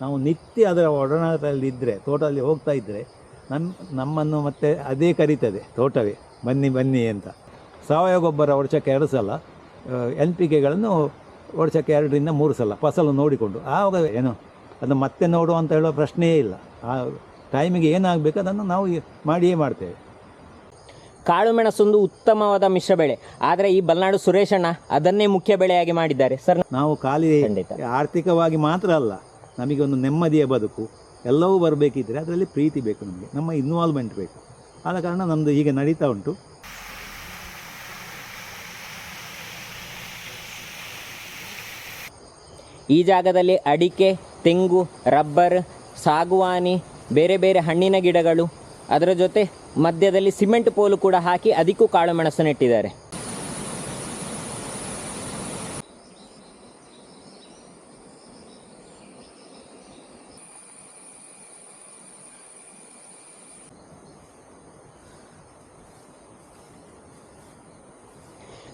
ನಾವು ನಿತ್ಯ ಅದರ ಒಡನಾಟದಲ್ಲಿದ್ದರೆ ತೋಟದಲ್ಲಿ ಹೋಗ್ತಾ ಇದ್ದರೆ ನಮ್ಮ ನಮ್ಮನ್ನು ಮತ್ತೆ ಅದೇ ಕರೀತದೆ ತೋಟವೇ ಬನ್ನಿ ಬನ್ನಿ ಅಂತ. ಸಾವಯವ ಗೊಬ್ಬರ ವರ್ಷಕ್ಕೆ ಎರಡು ಸಲ ಎನ್ ಪಿ ಕೆಗಳನ್ನು ವರ್ಷಕ್ಕೆ ಎರಡರಿಂದ ಮೂರು ಸಲ ಫಸಲು ನೋಡಿಕೊಂಡು. ಆವಾಗ ಏನು ಅದು ಮತ್ತೆ ನೋಡುವ ಅಂತ ಹೇಳುವ ಪ್ರಶ್ನೆಯೇ ಇಲ್ಲ. ಆ ಟೈಮಿಗೆ ಏನಾಗಬೇಕು ಅದನ್ನು ನಾವು ಮಾಡಿಯೇ ಮಾಡ್ತೇವೆ. ಕಾಳು ಮೆಣಸೊಂದು ಉತ್ತಮವಾದ ಮಿಶ್ರ ಬೆಳೆ. ಆದರೆ ಈ ಬಲ್ನಾಡು ಸುರೇಶಣ್ಣ ಅದನ್ನೇ ಮುಖ್ಯ ಬೆಳೆಯಾಗಿ ಮಾಡಿದ್ದಾರೆ. ಸರ್ ನಾವು ಖಾಲಿ. ಆರ್ಥಿಕವಾಗಿ ಮಾತ್ರ ಅಲ್ಲ ನಮಗೆ ಒಂದು ನೆಮ್ಮದಿಯ ಬದುಕು, ಎಲ್ಲವೂ ಬರಬೇಕಿದ್ರೆ ಅದರಲ್ಲಿ ಪ್ರೀತಿ ಬೇಕು ನಮಗೆ, ನಮ್ಮ ಇನ್ವಾಲ್ವ್ಮೆಂಟ್ ಬೇಕು. ಆದ ಕಾರಣ ನಮ್ಮದು ಹೀಗೆ ನಡೀತಾ ಉಂಟು. ಈ ಜಾಗದಲ್ಲಿ ಅಡಿಕೆ, ತೆಂಗು, ರಬ್ಬರ್, ಸಾಗುವಾನಿ, ಬೇರೆ ಬೇರೆ ಹಣ್ಣಿನ ಗಿಡಗಳು, ಅದರ ಜೊತೆ ಮಧ್ಯದಲ್ಲಿ ಸಿಮೆಂಟ್ ಪೋಲು ಕೂಡ ಹಾಕಿ ಅದಕ್ಕೂ ಕಾಳು ಮೆಣಸು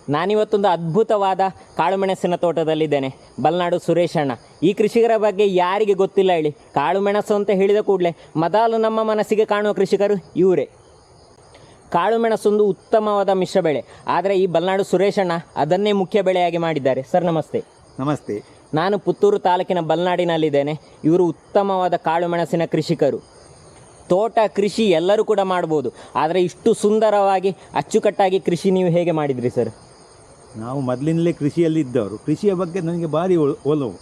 ನಾನಿವತ್ತೊಂದು ಅದ್ಭುತವಾದ ಕಾಳುಮೆಣಸಿನ ತೋಟದಲ್ಲಿದ್ದೇನೆ. ಬಲ್ನಾಡು ಸುರೇಶಣ್ಣ ಈ ಕೃಷಿಕರ ಬಗ್ಗೆ ಯಾರಿಗೆ ಗೊತ್ತಿಲ್ಲ ಹೇಳಿ. ಕಾಳುಮೆಣಸು ಅಂತ ಹೇಳಿದ ಕೂಡಲೇ ಮೊದಲು ನಮ್ಮ ಮನಸ್ಸಿಗೆ ಕಾಣುವ ಕೃಷಿಕರು ಇವರೇ. ಕಾಳುಮೆಣಸೊಂದು ಉತ್ತಮವಾದ ಮಿಶ್ರ ಬೆಳೆ. ಆದರೆ ಈ ಬಲ್ನಾಡು ಸುರೇಶಣ್ಣ ಅದನ್ನೇ ಮುಖ್ಯ ಬೆಳೆಯಾಗಿ ಮಾಡಿದ್ದಾರೆ. ಸರ್ ನಮಸ್ತೆ. ನಮಸ್ತೆ. ನಾನು ಪುತ್ತೂರು ತಾಲೂಕಿನ ಬಲ್ನಾಡಿನಲ್ಲಿದ್ದೇನೆ. ಇವರು ಉತ್ತಮವಾದ ಕಾಳುಮೆಣಸಿನ ಕೃಷಿಕರು. ತೋಟ ಕೃಷಿ ಎಲ್ಲರೂ ಕೂಡ ಮಾಡ್ಬೋದು. ಆದರೆ ಇಷ್ಟು ಸುಂದರವಾಗಿ ಅಚ್ಚುಕಟ್ಟಾಗಿ ಕೃಷಿ ನೀವು ಹೇಗೆ ಮಾಡಿದ್ರಿ ಸರ್? ನಾವು ಮೊದಲಿನಲ್ಲೇ ಕೃಷಿಯಲ್ಲಿ ಇದ್ದವರು. ಕೃಷಿಯ ಬಗ್ಗೆ ನನಗೆ ಭಾರಿ ಒಲ- ಒಲವು.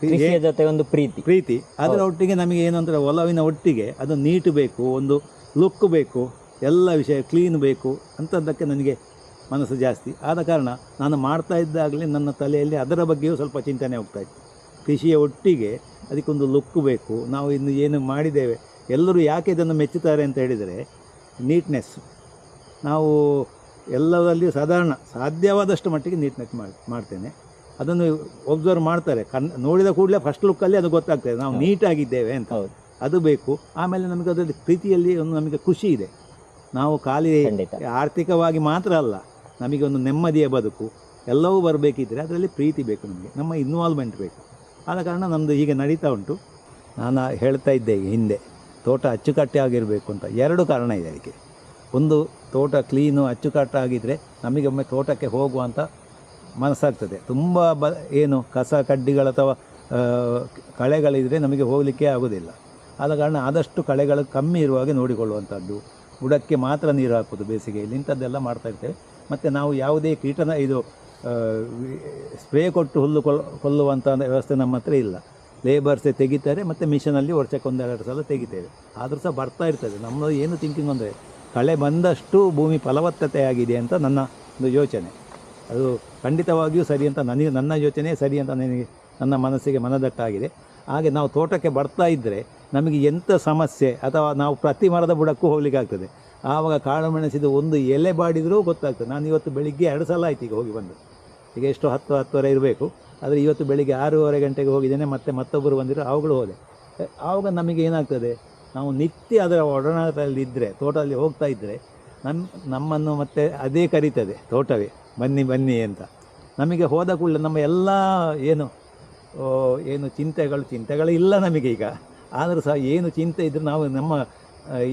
ಕೃಷಿಯ ಜೊತೆ ಒಂದು ಪ್ರೀತಿ. ಪ್ರೀತಿ. ಅದರ ಒಟ್ಟಿಗೆ ನಮಗೆ ಏನು ಅಂದರೆ ಒಲವಿನ ಒಟ್ಟಿಗೆ ಅದು ನೀಟ್ ಬೇಕು ಒಂದು ಲುಕ್ ಬೇಕು ಎಲ್ಲ ವಿಷಯ ಕ್ಲೀನ್ ಬೇಕು ಅಂಥದ್ದಕ್ಕೆ ನನಗೆ ಮನಸ್ಸು ಜಾಸ್ತಿ. ಆದ ಕಾರಣ ನಾನು ಮಾಡ್ತಾ ಇದ್ದಾಗಲೇ ನನ್ನ ತಲೆಯಲ್ಲಿ ಅದರ ಬಗ್ಗೆಯೂ ಸ್ವಲ್ಪ ಚಿಂತನೆ ಹೋಗ್ತಾ ಇತ್ತು. ಕೃಷಿಯ ಒಟ್ಟಿಗೆ ಅದಕ್ಕೊಂದು ಲುಕ್ ಬೇಕು ನಾವು ಇನ್ನು ಏನು ಮಾಡಿದ್ದೇವೆ ಎಲ್ಲರೂ ಯಾಕೆ ಇದನ್ನು ಮೆಚ್ಚುತ್ತಾರೆ ಅಂತ ಹೇಳಿದರೆ ನೀಟ್ನೆಸ್. ನಾವು ಎಲ್ಲದಲ್ಲಿಯೂ ಸಾಧಾರಣ ಸಾಧ್ಯವಾದಷ್ಟು ಮಟ್ಟಿಗೆ ನೀಟ್ನೆಸ್ ಮಾಡಿ ಮಾಡ್ತೇನೆ. ಅದನ್ನು ಒಬ್ಸರ್ವ್ ಮಾಡ್ತಾರೆ. ಕನ್ ನೋಡಿದ ಕೂಡಲೇ ಫಸ್ಟ್ ಲುಕ್ಕಲ್ಲಿ ಅದು ಗೊತ್ತಾಗ್ತದೆ. ನಾವು ನೀಟಾಗಿದ್ದೇವೆ ಅಂತ. ಹೌದು. ಅದು ಬೇಕು. ಆಮೇಲೆ ನಮಗೆ ಅದರಲ್ಲಿ ಪ್ರೀತಿಯಲ್ಲಿ ಒಂದು ನಮಗೆ ಖುಷಿ ಇದೆ. ನಾವು ಖಾಲಿ ಆರ್ಥಿಕವಾಗಿ ಮಾತ್ರ ಅಲ್ಲ ನಮಗೆ ಒಂದು ನೆಮ್ಮದಿಯ ಬದುಕು ಎಲ್ಲವೂ ಬರಬೇಕಿದ್ರೆ ಅದರಲ್ಲಿ ಪ್ರೀತಿ ಬೇಕು ನಮಗೆ. ನಮ್ಮ ಇನ್ವಾಲ್ವ್ಮೆಂಟ್ ಬೇಕು. ಆದ ಕಾರಣ ನಮ್ಮದು ಈಗ ನಡೀತಾ ಉಂಟು. ನಾನು ಹೇಳ್ತಾ ಇದ್ದೆ ಹಿಂದೆ ತೋಟ ಅಚ್ಚುಕಟ್ಟಾಗಿರಬೇಕು ಅಂತ. ಎರಡು ಕಾರಣ ಇದೆ ಅದಕ್ಕೆ. ಒಂದು ತೋಟ ಕ್ಲೀನು ಅಚ್ಚುಕಟ್ಟಾಗಿದ್ದರೆ ನಮಗೊಮ್ಮೆ ತೋಟಕ್ಕೆ ಹೋಗುವಂಥ ಮನಸ್ಸಾಗ್ತದೆ. ತುಂಬ ಬ, ಏನು ಕಸ ಕಡ್ಡಿಗಳು ಅಥವಾ ಕಳೆಗಳಿದ್ದರೆ ನಮಗೆ ಹೋಗಲಿಕ್ಕೆ ಆಗೋದಿಲ್ಲ. ಆದ ಕಾರಣ ಆದಷ್ಟು ಕಳೆಗಳು ಕಮ್ಮಿ ಇರುವಾಗೆ ನೋಡಿಕೊಳ್ಳುವಂಥದ್ದು. ಬುಡಕ್ಕೆ ಮಾತ್ರ ನೀರು ಹಾಕೋದು ಬೇಸಿಗೆಯಲ್ಲಿ. ಇಂಥದ್ದೆಲ್ಲ ಮಾಡ್ತಾ ಇರ್ತೇವೆ. ಮತ್ತು ನಾವು ಯಾವುದೇ ಕೀಟನ, ಇದು ಸ್ಪ್ರೇ ಕೊಟ್ಟು ಹುಲ್ಲು ಕೊಲ್, ಕೊಲ್ಲುವಂಥ ವ್ಯವಸ್ಥೆ ನಮ್ಮ ಹತ್ರ ಇಲ್ಲ. ಲೇಬರ್ಸೇ ತೆಗಿತಾರೆ, ಮತ್ತು ಮಿಷನಲ್ಲಿ ವರ್ಷಕ್ಕೆ ಒಂದೆರಡು ಸಲ ತೆಗಿತೇವೆ. ಆದರೂ ಸಹ ಬರ್ತಾ ಇರ್ತದೆ. ನಮ್ಮದು ಏನು ಥಿಂಕಿಂಗ್ ಅಂದರೆ ಕಳೆ ಬಂದಷ್ಟು ಭೂಮಿ ಫಲವತ್ತತೆ ಆಗಿದೆ ಅಂತ ನನ್ನ ಒಂದು ಯೋಚನೆ. ಅದು ಖಂಡಿತವಾಗಿಯೂ ಸರಿ ಅಂತ ನನಗೆ ನನ್ನ ಯೋಚನೆ ಸರಿ ಅಂತ ನನಗೆ, ನನ್ನ ಮನಸ್ಸಿಗೆ ಮನದಟ್ಟಾಗಿದೆ. ಹಾಗೆ ನಾವು ತೋಟಕ್ಕೆ ಬರ್ತಾ ಇದ್ದರೆ ನಮಗೆ ಎಂಥ ಸಮಸ್ಯೆ ಅಥವಾ ನಾವು ಪ್ರತಿ ಮರದ ಬುಡಕ್ಕೂ ಹೋಗ್ಲಿಕ್ಕೆ ಆಗ್ತದೆ ಆವಾಗ ಕಾಳು ಮೆಣಸಿದ ಒಂದು ಎಲೆ ಬಾಡಿದರೂ ಗೊತ್ತಾಗ್ತದೆ. ನಾನು ಇವತ್ತು ಬೆಳಿಗ್ಗೆ ಎರಡು ಸಲ ಆಯ್ತು ಈಗ ಹೋಗಿ ಬಂದು. ಈಗ ಎಷ್ಟು ಹತ್ತು, ಹತ್ತುವರೆ ಇರಬೇಕು. ಆದರೆ ಇವತ್ತು ಬೆಳಿಗ್ಗೆ ಆರೂವರೆ ಗಂಟೆಗೆ ಹೋಗಿದ್ದೇನೆ, ಮತ್ತೆ ಮತ್ತೊಬ್ಬರು ಬಂದಿರೋ ಅವುಗಳು ಹೋದೆ. ಆವಾಗ ನಮಗೆ ಏನಾಗ್ತದೆ? ನಾವು ನಿತ್ಯ ಅದರ ಒಡನಾಟದಲ್ಲಿ ಇದ್ದರೆ ತೋಟದಲ್ಲಿ ಹೋಗ್ತಾ ಇದ್ದರೆ ನಮ್ಮ ನಮ್ಮನ್ನು ಮತ್ತೆ ಅದೇ ಕರೀತದೆ ತೋಟವೇ, ಬನ್ನಿ ಬನ್ನಿ ಅಂತ. ನಮಗೆ ಹೋದ ಕೂಡಲೇ ನಮ್ಮ ಎಲ್ಲ ಏನು ಏನು ಚಿಂತೆಗಳು ಚಿಂತೆಗಳು ಇಲ್ಲ ನಮಗೆ ಈಗ. ಆದರೂ ಸಹ ಏನು ಚಿಂತೆ ಇದ್ದರೂ ನಾವು ನಮ್ಮ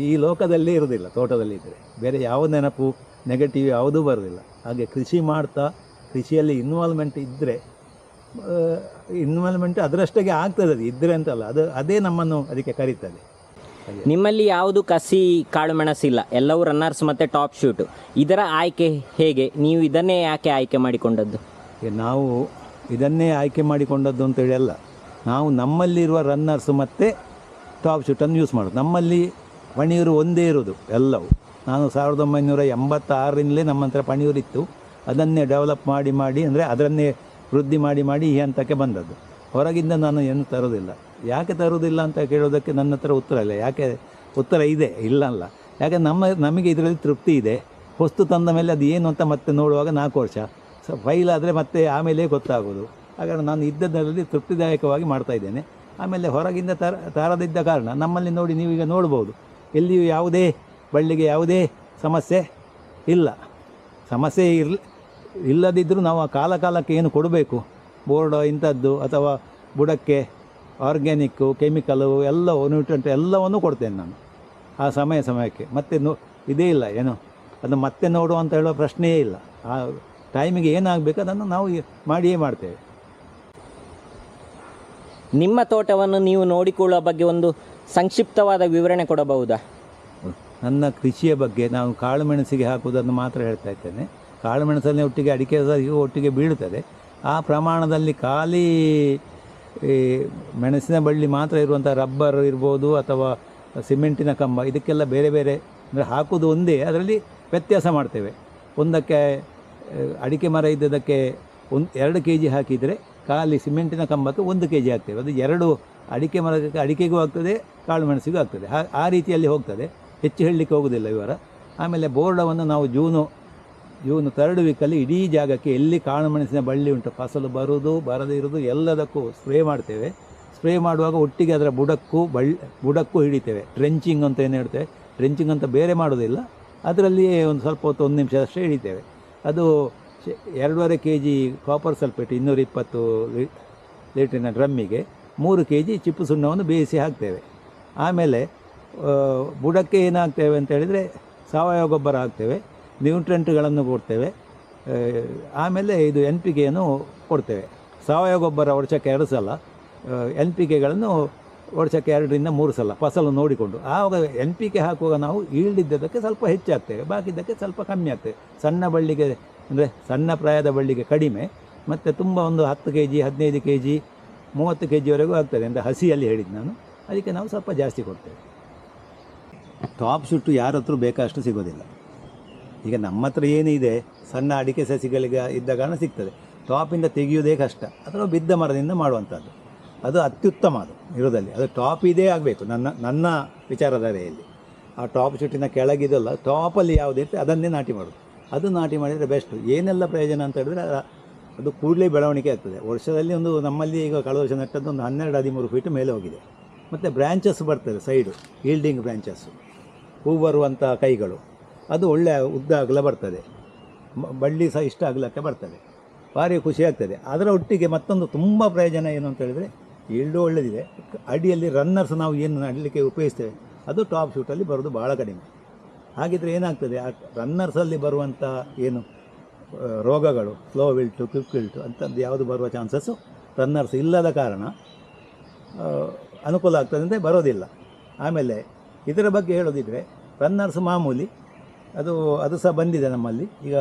ಈ ಲೋಕದಲ್ಲೇ ಇರೋದಿಲ್ಲ ತೋಟದಲ್ಲಿ ಇದ್ದರೆ ಬೇರೆ ಯಾವ ನೆನಪು ನೆಗೆಟಿವ್ ಯಾವುದೂ ಬರೋದಿಲ್ಲ ಹಾಗೆ ಕೃಷಿ ಮಾಡ್ತಾ, ಕೃಷಿಯಲ್ಲಿ ಇನ್ವಾಲ್ವ್ಮೆಂಟ್ ಇದ್ದರೆ ಇನ್ವಾಲ್ವ್ಮೆಂಟ್ ಅದರಷ್ಟೇ ಆಗ್ತದೆ ಅದು ಇದ್ದರೆ ಅಂತಲ್ಲ. ಅದು, ಅದೇ ನಮ್ಮನ್ನು ಅದಕ್ಕೆ ಕರೀತದೆ. ನಿಮ್ಮಲ್ಲಿ ಯಾವುದು ಕಸಿ ಕಾಳು ಮೆಣಸಿಲ್ಲ? ಎಲ್ಲವೂ ರನ್ನರ್ಸ್ ಮತ್ತು ಟಾಪ್ ಶೂಟು ಇದರ ಆಯ್ಕೆ ಹೇಗೆ? ನೀವು ಇದನ್ನೇ ಯಾಕೆ ಆಯ್ಕೆ ಮಾಡಿಕೊಂಡದ್ದು? ಈಗ ನಾವು ಇದನ್ನೇ ಆಯ್ಕೆ ಮಾಡಿಕೊಂಡದ್ದು ಅಂತೇಳಿ ಅಲ್ಲ. ನಾವು ನಮ್ಮಲ್ಲಿರುವ ರನ್ನರ್ಸ್ ಮತ್ತು ಟಾಪ್ ಶೂಟನ್ನು ಯೂಸ್ ಮಾಡೋದು. ನಮ್ಮಲ್ಲಿ ಪಣಿಯೂರು ಒಂದೇ ಇರೋದು ಎಲ್ಲವೂ. ನಾನು ಸಾವಿರದ ಒಂಬೈನೂರ ಎಂಬತ್ತಾರರಿಂದಲೇ ನಮ್ಮ ಹತ್ರ ಪಣಿಯೂರಿತ್ತು ಅದನ್ನೇ ಡೆವಲಪ್ ಮಾಡಿ ಮಾಡಿ ಅಂದರೆ ಅದನ್ನೇ ವೃದ್ಧಿ ಮಾಡಿ ಮಾಡಿ ಈ ಹಂತಕ್ಕೆ ಬಂದದ್ದು. ಹೊರಗಿಂದ ನಾನು ಏನು ತರೋದಿಲ್ಲ. ಯಾಕೆ ತರುವುದಿಲ್ಲ ಅಂತ ಕೇಳೋದಕ್ಕೆ ನನ್ನ ಹತ್ರ ಉತ್ತರ ಇಲ್ಲ. ಯಾಕೆ ಉತ್ತರ ಇದೆ ಇಲ್ಲ ಅಲ್ಲ ಯಾಕೆ ನಮ್ಮ, ನಮಗೆ ಇದರಲ್ಲಿ ತೃಪ್ತಿ ಇದೆ. ಹೊಸ್ತು ತಂದ ಮೇಲೆ ಅದು ಏನು ಅಂತ ಮತ್ತೆ ನೋಡುವಾಗ ನಾಲ್ಕು ವರ್ಷ. ಸೊ, ಫೈಲ್ ಆದರೆ ಮತ್ತೆ ಆಮೇಲೆ ಗೊತ್ತಾಗೋದು. ಹಾಗಾಗಿ ನಾನು ಇದ್ದದರಲ್ಲಿ ತೃಪ್ತಿದಾಯಕವಾಗಿ ಮಾಡ್ತಾ ಇದ್ದೇನೆ. ಆಮೇಲೆ ಹೊರಗಿಂದ ತರ, ತರದಿದ್ದ ಕಾರಣ ನಮ್ಮಲ್ಲಿ ನೋಡಿ ನೀವೀಗ ನೋಡ್ಬೋದು. ಎಲ್ಲಿಯೂ ಯಾವುದೇ, ಬಳ್ಳಿಗೆ ಯಾವುದೇ ಸಮಸ್ಯೆ ಇಲ್ಲ. ಸಮಸ್ಯೆ ಇರ್ಲಿ ಇಲ್ಲದಿದ್ದರೂ ನಾವು ಆ ಕಾಲ ಏನು ಕೊಡಬೇಕು? ಬೋರ್ಡ್ ಇಂಥದ್ದು ಅಥವಾ ಬುಡಕ್ಕೆ ಆರ್ಗ್ಯಾನಿಕ್ಕು ಕೆಮಿಕಲು ಎಲ್ಲವೂ ನ್ಯೂಟ್ರೆಂಟ್ ಎಲ್ಲವನ್ನು ಕೊಡ್ತೇನೆ ನಾನು. ಆ ಸಮಯ ಸಮಯಕ್ಕೆ. ಮತ್ತೆ ನೋ ಇದೇ ಇಲ್ಲ ಏನು? ಅದು ಮತ್ತೆ ನೋಡು ಅಂತ ಹೇಳೋ ಪ್ರಶ್ನೆಯೇ ಇಲ್ಲ. ಆ ಟೈಮಿಗೆ ಏನಾಗಬೇಕು ಅದನ್ನು ನಾವು ಮಾಡಿಯೇ ಮಾಡ್ತೇವೆ. ನಿಮ್ಮ ತೋಟವನ್ನು ನೀವು ನೋಡಿಕೊಳ್ಳುವ ಬಗ್ಗೆ ಒಂದು ಸಂಕ್ಷಿಪ್ತವಾದ ವಿವರಣೆ ಕೊಡಬಹುದಾ? ನನ್ನ ಕೃಷಿಯ ಬಗ್ಗೆ ನಾನು ಕಾಳುಮೆಣಸಿಗೆ ಹಾಕುವುದನ್ನು ಮಾತ್ರ ಹೇಳ್ತಾ ಇದ್ದೇನೆ. ಕಾಳು ಮೆಣಸಲ್ಲಿ ಒಟ್ಟಿಗೆ ಅಡಿಕೆ ಸಹ ಒಟ್ಟಿಗೆ ಬೀಳುತ್ತದೆ. ಆ ಪ್ರಮಾಣದಲ್ಲಿ ಖಾಲಿ ಈ ಮೆಣಸಿನ ಬಳ್ಳಿ ಮಾತ್ರ ಇರುವಂಥ ರಬ್ಬರ್ ಇರ್ಬೋದು ಅಥವಾ ಸಿಮೆಂಟಿನ ಕಂಬ, ಇದಕ್ಕೆಲ್ಲ ಬೇರೆ ಬೇರೆ, ಅಂದರೆ ಹಾಕೋದು ಒಂದೇ, ಅದರಲ್ಲಿ ವ್ಯತ್ಯಾಸ ಮಾಡ್ತೇವೆ. ಒಂದಕ್ಕೆ ಅಡಿಕೆ ಮರ ಇದ್ದದಕ್ಕೆ ಒಂದು, ಎರಡು ಕೆ ಜಿ ಹಾಕಿದರೆ ಖಾಲಿ ಸಿಮೆಂಟಿನ ಕಂಬಕ್ಕೆ ಒಂದು ಕೆ ಜಿ ಹಾಕ್ತೇವೆ. ಅದು ಎರಡು ಅಡಿಕೆ ಮರಕ್ಕೆ, ಅಡಿಕೆಗೂ ಆಗ್ತದೆ, ಕಾಳು ಮೆಣಸಿಗೂ ಆಗ್ತದೆ. ಆ ರೀತಿಯಲ್ಲಿ ಹೋಗ್ತದೆ. ಹೆಚ್ಚು ಹೇಳಲಿಕ್ಕೆ ಹೋಗೋದಿಲ್ಲ ಇವರ ಆಮೇಲೆ ಬೋರ್ಡವನ್ನು ನಾವು ಜೂನು ಜೂನ್ ತರ್ಡ್ ವೀಕಲ್ಲಿ ಇಡೀ ಜಾಗಕ್ಕೆ ಎಲ್ಲಿ ಕಾಳು ಮೆಣಸಿನ ಬಳ್ಳಿ ಉಂಟು, ಫಸಲು ಬರುವುದು, ಬರದೇ ಇರೋದು ಎಲ್ಲದಕ್ಕೂ ಸ್ಪ್ರೇ ಮಾಡ್ತೇವೆ. ಸ್ಪ್ರೇ ಮಾಡುವಾಗ ಒಟ್ಟಿಗೆ ಅದರ ಬುಡಕ್ಕೂ ಬಳ್ಳಿ, ಬುಡಕ್ಕೂ ಹಿಡಿತೇವೆ. ಟ್ರೆಂಚಿಂಗ್ ಅಂತ ಏನು ಹೇಳ್ತೇವೆ? ಟ್ರೆಂಚಿಂಗ್ ಅಂತ ಬೇರೆ ಮಾಡೋದಿಲ್ಲ ಅದರಲ್ಲಿಯೇ ಒಂದು ಸ್ವಲ್ಪ ಹೊತ್ತು, ಒಂದು ನಿಮಿಷ ಅಷ್ಟೇ ಹಿಡಿತೇವೆ. ಅದು ಎರಡೂವರೆ ಕೆ ಜಿ ಕಾಪರ್ ಸಲ್ಫೇಟ್ ಇನ್ನೂರ ಇಪ್ಪತ್ತು ಲೀಟ್ರಿನ ಡ್ರಮ್ಮಿಗೆ ಮೂರು ಕೆ ಜಿ ಚಿಪ್ಪು ಸುಣ್ಣವನ್ನು ಬೇಯಿಸಿ ಹಾಕ್ತೇವೆ. ಆಮೇಲೆ ಬುಡಕ್ಕೆ ಏನಾಗ್ತೇವೆ ಅಂತ ಹೇಳಿದರೆ ಸಾವಯವ ಗೊಬ್ಬರ ಹಾಕ್ತೇವೆ. ನ್ಯೂಟ್ರೆಂಟ್ಗಳನ್ನು ಕೊಡ್ತೇವೆ. ಆಮೇಲೆ ಇದು ಎನ್ ಪಿ ಕೆಯನ್ನು ಕೊಡ್ತೇವೆ. ಸಾವಯವ ಗೊಬ್ಬರ ವರ್ಷಕ್ಕೆ ಎರಡು ಸಲ ಎನ್ ಪಿ ಕೆಗಳನ್ನು ವರ್ಷಕ್ಕೆ ಎರಡರಿಂದ ಮೂರು ಸಲ ಫಸಲು ನೋಡಿಕೊಂಡು. ಆವಾಗ ಎನ್ ಪಿ ಕೆ ಹಾಕುವಾಗ ನಾವು ಈಲ್ಡಿದ್ದದಕ್ಕೆ ಸ್ವಲ್ಪ ಹೆಚ್ಚಾಗ್ತೇವೆ, ಬಾಕಿದ್ದಕ್ಕೆ ಸ್ವಲ್ಪ ಕಮ್ಮಿ ಆಗ್ತೇವೆ. ಸಣ್ಣ ಬಳ್ಳಿಗೆ, ಅಂದರೆ ಸಣ್ಣ ಪ್ರಾಯದ ಬಳ್ಳಿಗೆ ಕಡಿಮೆ, ಮತ್ತು ತುಂಬ ಒಂದು ಹತ್ತು ಕೆ ಜಿ ಹದಿನೈದು ಕೆ ಜಿ ಮೂವತ್ತು ಕೆ ಜಿವರೆಗೂ ಆಗ್ತದೆ ಅಂದರೆ ಹಸಿಯಲ್ಲಿ ಹೇಳಿದ್ದು ನಾನು. ಅದಕ್ಕೆ ನಾವು ಸ್ವಲ್ಪ ಜಾಸ್ತಿ ಕೊಡ್ತೇವೆ. ಟಾಪ್ ಶುಟ್ಟು ಯಾರ ಹತ್ರ ಬೇಕಷ್ಟು ಸಿಗೋದಿಲ್ಲ. ಈಗ ನಮ್ಮ ಹತ್ರ ಏನಿದೆ, ಸಣ್ಣ ಅಡಿಕೆ ಸಸಿಗಳಿಗೆ ಇದ್ದ ಕಾರಣ ಸಿಗ್ತದೆ. ಟಾಪಿಂದ ತೆಗೆಯುವುದೇ ಕಷ್ಟ. ಅಥವಾ ಬಿದ್ದ ಮರದಿಂದ ಮಾಡುವಂಥದ್ದು ಅದು ಅತ್ಯುತ್ತಮ ಅದು ಇರೋದಲ್ಲಿ ಅದು ಟಾಪ್ ಇದೇ ಆಗಬೇಕು, ನನ್ನ ನನ್ನ ವಿಚಾರಧಾರೆಯಲ್ಲಿ ಆ ಟಾಪ್ ಶುಟ್ಟಿನ ಕೆಳಗಿದಲ್ಲ ಟಾಪಲ್ಲಿ ಯಾವುದಿರ್ತದೆ ಅದನ್ನೇ ನಾಟಿ ಮಾಡೋದು. ಅದು ನಾಟಿ ಮಾಡಿದರೆ ಬೆಸ್ಟು ಏನೆಲ್ಲ ಪ್ರಯೋಜನ ಅಂತ ಹೇಳಿದ್ರೆ ಅದ- ಕೂಡಲೇ ಬೆಳವಣಿಗೆ ಆಗ್ತದೆ. ವರ್ಷದಲ್ಲಿ ಒಂದು, ನಮ್ಮಲ್ಲಿ ಈಗ ಕಳೆದ ವರ್ಷ ನೆಟ್ಟದ್ದು ಒಂದು ಹನ್ನೆರಡು ಹದಿಮೂರು ಫೀಟ್ ಮೇಲೆ ಹೋಗಿದೆ. ಮತ್ತು ಬ್ರ್ಯಾಂಚಸ್ ಬರ್ತದೆ ಸೈಡು ಈಲ್ಡಿಂಗ್ ಬ್ರ್ಯಾಂಚಸ್ಸು ಹೂ ಬರುವಂಥ ಕೈಗಳು. ಅದು ಒಳ್ಳೆ ಉದ್ದ ಅಗಲ ಬರ್ತದೆ. ಬಳ್ಳಿ ಸಹ ಇಷ್ಟ ಅಗಲಕ್ಕೆ ಬರ್ತದೆ. ಭಾರಿ ಖುಷಿ ಆಗ್ತದೆ. ಅದರ ಒಟ್ಟಿಗೆ ಮತ್ತೊಂದು ತುಂಬ ಪ್ರಯೋಜನ ಏನು ಅಂತ ಹೇಳಿದರೆ ಈಲ್ಡು ಒಳ್ಳೆದಿದೆ. ಅಡಿಯಲ್ಲಿ ರನ್ನರ್ಸ್ ನಾವು ಏನು ನಡಲಿಕ್ಕೆ ಉಪಯೋಗಿಸ್ತೇವೆ, ಅದು ಟಾಪ್ ಶೂಟಲ್ಲಿ ಬರೋದು ಭಾಳ ಕಡಿಮೆ. ಹಾಗಿದ್ರೆ ಏನಾಗ್ತದೆ, ಆ ರನ್ನರ್ಸಲ್ಲಿ ಬರುವಂಥ ಏನು ರೋಗಗಳು ಸ್ಲೋ ವಿಲ್ಟು ಕ್ವಿಕ್ ವಿಲ್ಟು ಅಂಥದ್ದು ಯಾವುದು ಬರುವ ಚಾನ್ಸಸ್ಸು ರನ್ನರ್ಸ್ ಇಲ್ಲದ ಕಾರಣ ಅನುಕೂಲ ಆಗ್ತದೆ ಅಂದರೆ ಬರೋದಿಲ್ಲ. ಆಮೇಲೆ ಇದರ ಬಗ್ಗೆ ಹೇಳೋದಿದ್ರೆ ರನ್ನರ್ಸ್ ಮಾಮೂಲಿ ಅದು ಅದು ಸಹ ಬಂದಿದೆ ನಮ್ಮಲ್ಲಿ. ಈಗ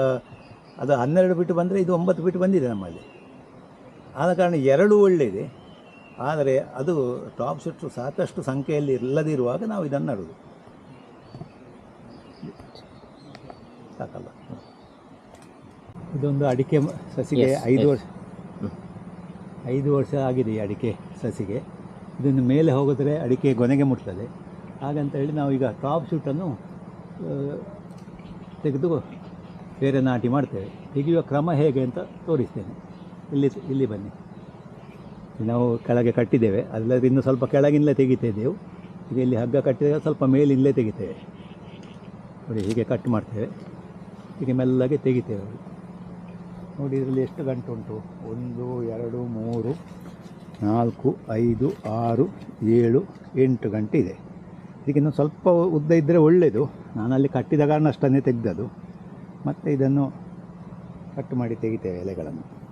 ಅದು ಹನ್ನೆರಡು ಬಿಟ್ಟು ಬಂದರೆ ಇದು ಒಂಬತ್ತು ಬಿಟ್ಟು ಬಂದಿದೆ ನಮ್ಮಲ್ಲಿ. ಆದ ಕಾರಣ ಎರಡೂ ಒಳ್ಳೆಯದೆ. ಆದರೆ ಅದು ಟಾಪ್ ಶೂಟ್ರು ಸಾಕಷ್ಟು ಸಂಖ್ಯೆಯಲ್ಲಿ ಇಲ್ಲದಿರುವಾಗ ನಾವು ಇದನ್ನು ನಡುವುದು ಸಾಕಲ್ಲ. ಇದೊಂದು ಅಡಿಕೆ ಮ- ಸಸಿಗೆ ಐದು ವರ್ಷ. ಐದು ವರ್ಷ ಆಗಿದೆ ಈ ಅಡಿಕೆ ಸಸಿಗೆ. ಇದನ್ನು ಮೇಲೆ ಹೋಗಿದ್ರೆ ಅಡಿಕೆ ಗೊನೆಗೆ ಮುಟ್ತದೆ. ಹಾಗಂತ ಹೇಳಿ ನಾವು ಈಗ ಟಾಪ್ ಶೂಟನ್ನು ತೆಗೆದು ಬೇರೆ ನಾಟಿ ಮಾಡ್ತೇವೆ. ತೆಗೆಯುವ ಕ್ರಮ ಹೇಗೆ ಅಂತ ತೋರಿಸ್ತೇನೆ. ಇಲ್ಲಿ ಇಲ್ಲಿ ಬನ್ನಿ. ನಾವು ಕೆಳಗೆ ಕಟ್ಟಿದ್ದೇವೆ. ಅಲ್ಲದೆ ಇನ್ನು ಸ್ವಲ್ಪ ಕೆಳಗಿನಲ್ಲೇ ತೆಗಿತಾ ಈಗ ಇಲ್ಲಿ ಹಗ್ಗ ಕಟ್ಟಿದಾಗ ಸ್ವಲ್ಪ ಮೇಲಿಂದಲೇ ತೆಗಿತೇವೆ. ನೋಡಿ, ಹೀಗೆ ಕಟ್ ಮಾಡ್ತೇವೆ. ಹೀಗೆ ಮೆಲ್ಲಗೆ ತೆಗಿತೇವೆ. ನೋಡಿ, ಇದರಲ್ಲಿ ಎಷ್ಟು ಗಂಟು ಉಂಟು? ಒಂದು, ಎರಡು, ಮೂರು, ನಾಲ್ಕು, ಐದು, ಆರು, ಏಳು, ಎಂಟು ಗಂಟೆ ಇದೆ. ಇದಕ್ಕಿನ್ನು ಸ್ವಲ್ಪ ಉದ್ದ ಇದ್ದರೆ ಒಳ್ಳೆಯದು ನಾನಲ್ಲಿ ಕಟ್ಟಿದ ಕಾರಣ ಅಷ್ಟನ್ನೇ ತೆಗೆದದು ಮತ್ತು ಇದನ್ನು ಕಟ್ ಮಾಡಿ ತೆಗಿತೇವೆ ಎಲೆಗಳನ್ನು.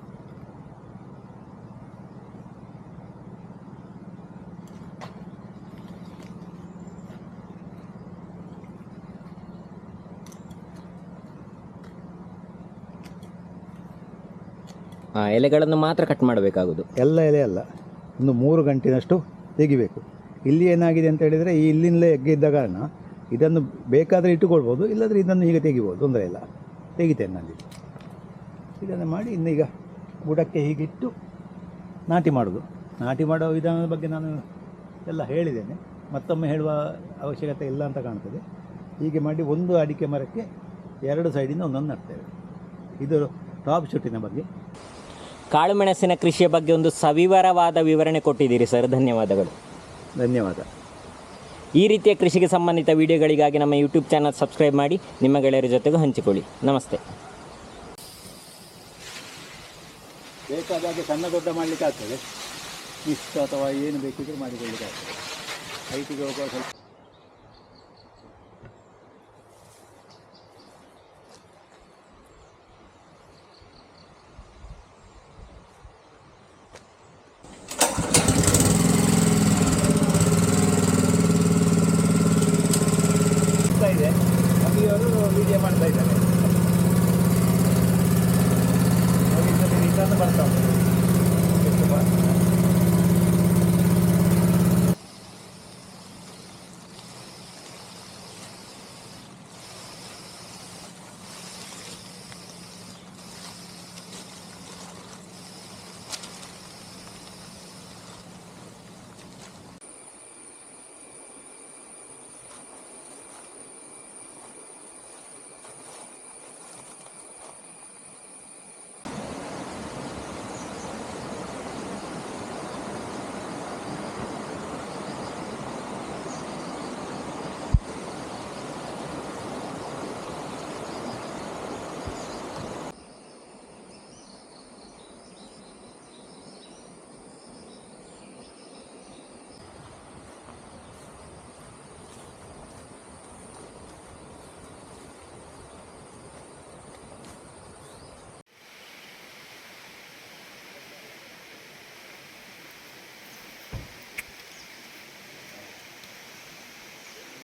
ಆ, ಎಲೆಗಳನ್ನು ಮಾತ್ರ ಕಟ್ ಮಾಡಬೇಕಾಗುದು. ಎಲ್ಲ ಎಲೆ ಅಲ್ಲ ಒಂದು ಮೂರು ಗಂಟಿನಷ್ಟು ತೆಗಿಬೇಕು. ಇಲ್ಲಿ ಏನಾಗಿದೆ ಅಂತ ಹೇಳಿದರೆ, ಈ ಇಲ್ಲಿಂದಲೇ ಎಗ್ಗೆ ಇದ್ದ ಕಾರಣ ಇದನ್ನು ಬೇಕಾದರೆ ಇಟ್ಟುಕೊಳ್ಬೋದು, ಇಲ್ಲಾಂದರೆ ಇದನ್ನು ಹೀಗೆ ತೆಗಿಬೋದು, ತೊಂದರೆ ಇಲ್ಲ. ತೆಗಿತೇನೆ ನಾನು ಇದು. ಇದನ್ನು ಮಾಡಿ ಇನ್ನೀಗ ಬುಡಕ್ಕೆ ಹೀಗಿಟ್ಟು ನಾಟಿ ಮಾಡೋದು. ನಾಟಿ ಮಾಡೋ ವಿಧಾನದ ಬಗ್ಗೆ ನಾನು ಎಲ್ಲ ಹೇಳಿದ್ದೇನೆ. ಮತ್ತೊಮ್ಮೆ ಹೇಳುವ ಅವಶ್ಯಕತೆ ಇಲ್ಲ ಅಂತ ಕಾಣ್ತದೆ. ಹೀಗೆ ಮಾಡಿ ಒಂದು ಅಡಿಕೆ ಮರಕ್ಕೆ ಎರಡು ಸೈಡಿಂದ ಒಂದೊಂದು ನಡ್ತೇವೆ. ಇದು ಟಾಪ್ ಶೂಟಿನ ಬಗ್ಗೆ. ಕಾಳುಮೆಣಸಿನ ಕೃಷಿಯ ಬಗ್ಗೆ ಒಂದು ಸವಿವರವಾದ ವಿವರಣೆ ಕೊಟ್ಟಿದ್ದೀರಿ ಸರ್. ಧನ್ಯವಾದಗಳು. ಧನ್ಯವಾದ. ಈ ರೀತಿಯ ಕೃಷಿಗೆ ಸಂಬಂಧಿತ ವಿಡಿಯೋಗಳಿಗಾಗಿ ನಮ್ಮ ಯೂಟ್ಯೂಬ್ ಚಾನಲ್ ಸಬ್ಸ್ಕ್ರೈಬ್ ಮಾಡಿ ನಿಮ್ಮ ಗೆಳೆಯರ ಜೊತೆಗೂ ಹಂಚಿಕೊಳ್ಳಿ. ನಮಸ್ತೆ. ಬೇಕಾದಾಗೆ ಸಣ್ಣ ದೊಡ್ಡ ಮಾಡಲಿಕ್ಕೆ ಆಗ್ತದೆ. ಇಷ್ಟು ಅಥವಾ ಏನು ಬೇಕಿದ್ರೂ ಮಾಡಿಕೊಳ್ಳಿಕ್ಕಾಗ್ತದೆ ಹೈಟಿಗೆ ಹೋಗುವ ಸ್ವಲ್ಪ